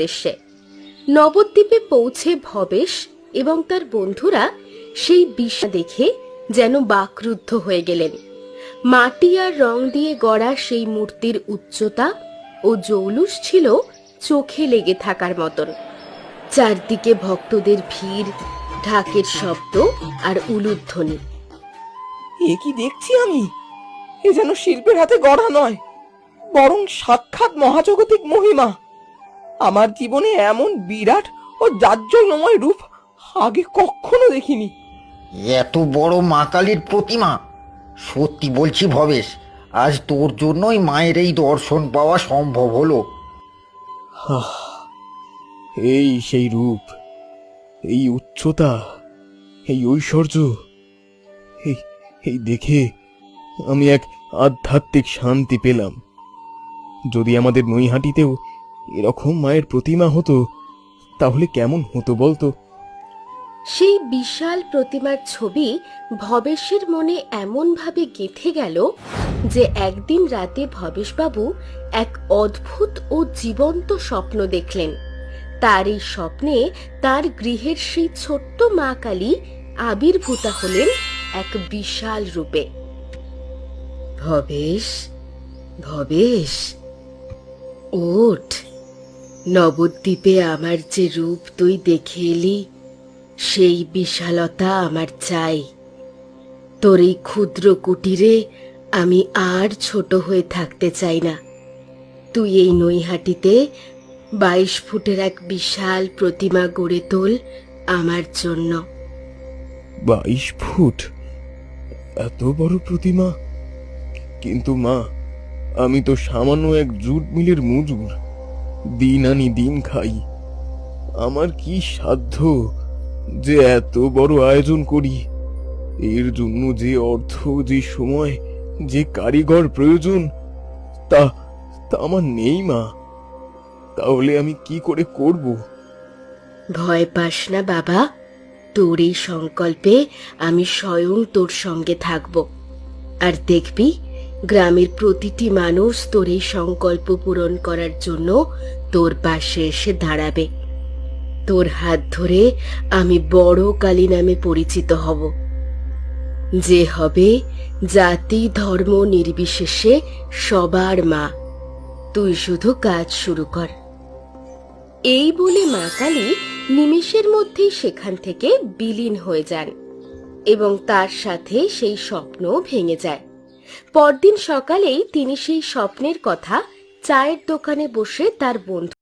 উদ্দেশ্যে। নবদ্বীপে পৌঁছে ভবেশ এবং তার বন্ধুরা সেই বিষা দেখে যেন বাকরুদ্ধ হয়ে গেলেন। মাটি আর রং দিয়ে গড়া সেই মূর্তির উচ্চতা ও জৌলুস ছিল চোখে লেগে থাকার মতন। চারদিকে ভক্তদের ভিড়, ঢাকের শব্দ আর উলুধ্বনি। এ কি দেখছি আমি? এ যেন শিল্পের হাতে গড়া নয়, বরং সাক্ষাৎ মহাজগতিক মহিমা। আমার জীবনে এমন বিরাট ও জাজ্জল্যময় রূপ আগে কখনো দেখিনি। এত বড় মা কালীর প্রতিমা। সত্যি বলছি ভবেশ আজ তোর জন্যই মায়ের এই দর্শন পাওয়া সম্ভব হলো। এই সেই রূপ এই উচ্চতা এই ঐশ্বর্য এই এই দেখে আমি এক আধ্যাত্মিক শান্তি পেলাম। যদি আমাদের নৈহাটিতেও এরকম মায়ের প্রতিমা হতো, তাহলে কেমন হতো বলতো? সেই বিশাল প্রতিমার ছবি ভবেশের মনে এমনভাবে গেঁথে গেল যে একদিন রাতে ভবেশবাবু এক অদ্ভুত ও জীবন্ত স্বপ্ন দেখলেন। তার এই স্বপ্নে তার গৃহের সেই ছোট্ট মা কালী আবির্ভূতা হলেন এক বিশাল রূপে। ভবেশ ভবেশ, ওঠ। নবদ্বীপে আমার যে রূপ তুই দেখে এলি, সেই বিশালতা আমার চাই। তোর এই ক্ষুদ্র কুটিরে আমি আর ছোট হয়ে থাকতে চাই না। তুই এই নৈহাটিতে বাইশ ফুটের এক বিশাল প্রতিমা গড়ে তোল আমার জন্য। বাইশ ফুট? এত বড় প্রতিমা? কিন্তু মা, আমি তো সামান্য এক জুট মিলের মজুর। দিন আনি দিন খাই। আমার কি সাধ্য যে এত বড় আয়োজন করি? এর জন্য যে অর্থ, যে সময়, যে কারিগর প্রয়োজন, তা তা আমার নেই, মা। তাহলে আমি কি করে করব? ভয় পাস না, বাবা। তোর এই সংকল্পে আমি স্বয়ং তোর সঙ্গে থাকব। আর দেখবি গ্রামের প্রতিটি মানুষ তোর এই সংকল্প পূরণ করার জন্য তোর পাশে এসে দাঁড়াবে। তোর হাত ধরে আমি বড় কালী নামে পরিচিত হব। যে হবে জাতি, ধর্ম, নির্বিশেষে সবার মা। তুই শুধু কাজ শুরু কর। এই বলে মা কালী নিমেষের মধ্যেই সেখান থেকে বিলীন হয়ে যান এবং তার সাথে সেই স্বপ্ন ভেঙে যায়। পরদিন সকালেই তিনি সেই স্বপ্নের কথা চায়ের দোকানে বসে তার বন্ধু